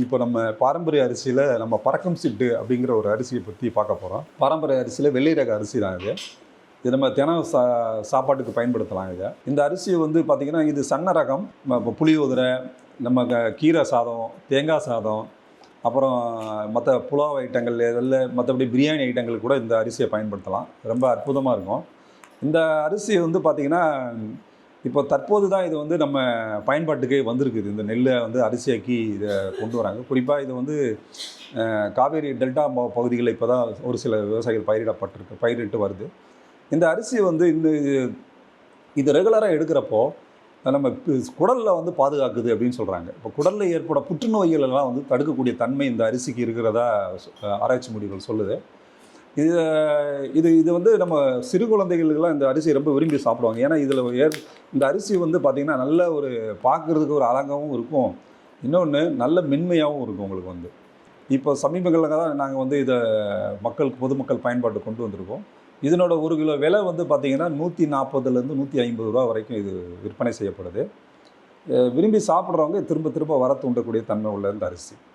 இப்போ நம்ம பாரம்பரிய அரிசியில் நம்ம பறக்கம் சிட்டு அப்படிங்கிற ஒரு அரிசியை பற்றி பார்க்க போகிறோம் பாரம்பரிய அரிசியில் வெள்ளை ரக அரிசி தான் இது. இது நம்ம தினம் சா சாப்பாட்டுக்கு பயன்படுத்தலாம் இதை. இந்த அரிசி வந்து பார்த்திங்கன்னா இது சன்ன ரகம் இப்போ புளியோதரை நம்ம கீரை சாதம் தேங்காய் சாதம் அப்புறம் மற்ற புலாவ் ஐட்டங்கள் இதில் மற்றபடி பிரியாணி ஐட்டங்கள் கூட இந்த அரிசியை பயன்படுத்தலாம். ரொம்ப அற்புதமாக இருக்கும். இந்த அரிசி வந்து பார்த்திங்கன்னா இப்போ தற்போது தான் இது வந்து நம்ம பயன்பாட்டுக்கே வந்திருக்குது. இந்த நெல்லை வந்து அரிசியாக்கி இதை கொண்டு வராங்க. குறிப்பாக இது வந்து காவேரி டெல்டா பகுதிகளில் இப்போ தான் ஒரு சில விவசாயிகள் பயிரிடப்பட்டிருக்கு பயிரிட்டு வருது. இந்த அரிசி வந்து இந்த இது- ரெகுலராக எடுக்கிறப்போ நம்ம குடலில் வந்து பாதுகாக்குது அப்படின்னு சொல்கிறாங்க இப்போ குடலில் ஏற்பட புற்றுநோய்கள் எல்லாம் வந்து தடுக்கக்கூடிய தன்மை இந்த அரிசிக்கு இருக்கிறதா சொ- ஆராய்ச்சி முடிவுகள் சொல்லுது. இது இது இது வந்து நம்ம சிறு குழந்தைகளுக்கெல்லாம் இந்த அரிசி ரொம்ப விரும்பி சாப்பிடுவாங்க. ஏன்னா இதில் ஏற் இந்த அரிசி வந்து பார்த்திங்கன்னா நல்ல ஒரு பார்க்குறதுக்கு ஒரு அழகாகவும் இருக்கும். இன்னொன்று நல்ல மென்மையாகவும் இருக்கும் உங்களுக்கு வந்து. இப்போ சமீபங்களில் தான் நாங்கள் வந்து இதை மக்களுக்கு பொதுமக்கள் பயன்பாட்டு கொண்டு வந்திருக்கோம். இதனோட ஒரு கிலோ விலை வந்து பார்த்திங்கன்னா நூற்றி நாற்பதுலேருந்து நூற்றி ஐம்பது ரூபா வரைக்கும் இது விற்பனை செய்யப்படுது. விரும்பி சாப்பிட்றவங்க திரும்ப திரும்ப வர தூண்டக்கூடிய தன்மை உள்ள இந்த அரிசி.